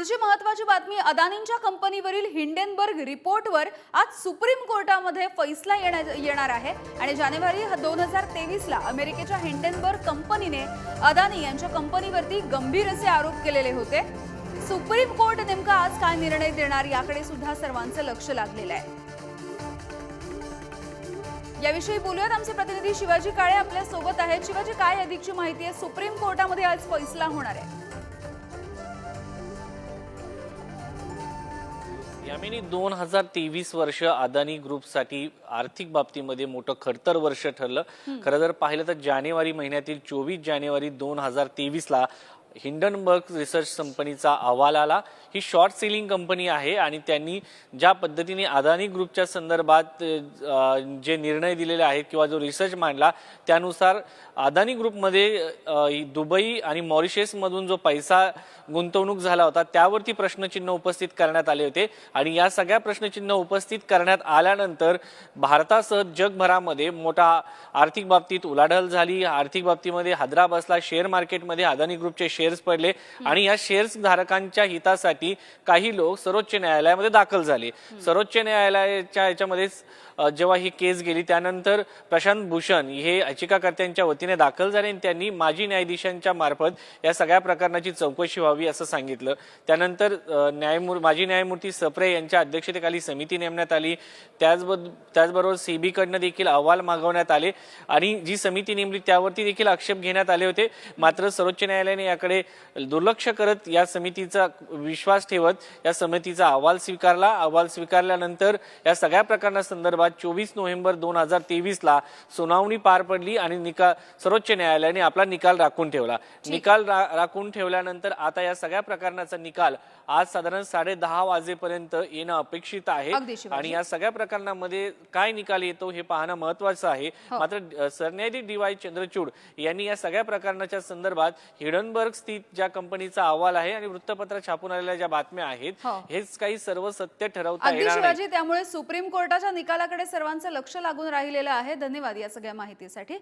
पुढची महत्वाची बातमी अदानींच्या कंपनीवरील हिंडेनबर्ग रिपोर्टवर आज सुप्रीम कोर्टामध्ये फैसला येण्या- येणार आहे. आणि जानेवारी दोन हजार तेवीसला अमेरिकेच्या हिंडेनबर्ग कंपनीने अदानी यांच्या कंपनीवरती गंभीर असे आरोप केलेले होते. सुप्रीम कोर्ट नेमका आज काय निर्णय देणार याकडे सुद्धा सर्वांचं लक्ष लागलेलं आहे. याविषयी बोलूयात. आमचे प्रतिनिधी शिवाजी काळे आपल्यासोबत आहेत. शिवाजी काय अधिकची माहिती आहे? सुप्रीम कोर्टामध्ये आज फैसला होणार आहे. यामिनी दोन हजार तेवीस वर्ष अदानी ग्रुपसाठी आर्थिक बाबतीमध्ये मोठं खडतर वर्ष ठरलं. खरं जर पाहिलं तर जानेवारी महिन्यातील चोवीस जानेवारी दोन हजार तेवीसला हिंडनबर्ग रिसर्च कंपनीचा अहवाल आला. ही शॉर्ट सेलिंग कंपनी आहे आणि त्यांनी ज्या पद्धतीने अदानी ग्रुपच्या संदर्भात जे निर्णय दिलेले आहेत किंवा जो रिसर्च मांडला त्यानुसार अदानी ग्रुपमध्ये दुबई आणि मॉरिशसमधून जो पैसा गुंतवणूक झाला होता त्यावरती प्रश्नचिन्ह उपस्थित करण्यात आले होते. आणि या सगळ्या प्रश्नचिन्ह उपस्थित करण्यात आल्यानंतर भारतासह जगभरामध्ये मोठा आर्थिक बाबतीत उलाढाल झाली. आर्थिक बाबतीमध्ये हादरा बसला शेअर मार्केटमध्ये अदानी ग्रुपचे शेअर्स पडले आणि या शेअर्स धारकांच्या हितासाठी काही लोक सर्वोच्च न्यायालयामध्ये दाखल झाले. सर्वोच्च न्यायालयाच्या याच्यामध्ये जेव्हा ही केस गेली त्यानंतर प्रशांत भूषण हे याचिकाकर्त्यांच्या वतीने दाखल झाले आणि त्यांनी माजी न्यायाधीशांच्या मार्फत या सगळ्या प्रकरणाची चौकशी व्हावी असं सांगितलं. त्यानंतर न्यायमूर माजी न्यायमूर्ती सप्रे यांच्या अध्यक्षतेखाली समिती नेमण्यात आली. त्याचबरोबर त्याचबरोबर सेबी देखील अहवाल मागवण्यात आले आणि जी समिती नेमली त्यावरती देखील आक्षेप घेण्यात आले होते. मात्र सर्वोच्च न्यायालयाने याकडे दुर्लक्ष करत या समितीचा विश्वास ठेवत या समितीचा अहवाल स्वीकारला. अहवाल स्वीकारल्यानंतर या सगळ्या प्रकरणासंदर्भात चोवीस नोव्हेंबर दोन हजार तेवीस ला सुनावणी पार पडली आणि निकाल सर्वोच्च न्यायालयाने आपला निकाल राखून ठेवला. निकाल रा- राखून ठेवल्यानंतर आता या सगळ्या प्रकरणाचा निकाल आज साधारण साडे दहा वाजेपर्यंत येणं अपेक्षित आहे. आणि या सगळ्या प्रकरणामध्ये काय निकाल येतो हे पाहणं महत्वाचं आहे. मात्र अ, सरन्यायाधीश डी वाय चंद्रचूड यांनी या सगळ्या प्रकरणाच्या संदर्भात हिडनबर्ग स्थित ज्या कंपनीचा अहवाल आहे आणि वृत्तपत्र छापून आलेल्या ज्या बातम्या आहेत हो. हेच काही सर्व सत्य ठरवता अगदी येणार नाही. शिवाजी त्यामुळे सुप्रीम कोर्टाच्या निकालाकडे सर्वांचं लक्ष लागून राहिलेलं आहे. धन्यवाद या सगळ्या माहितीसाठी.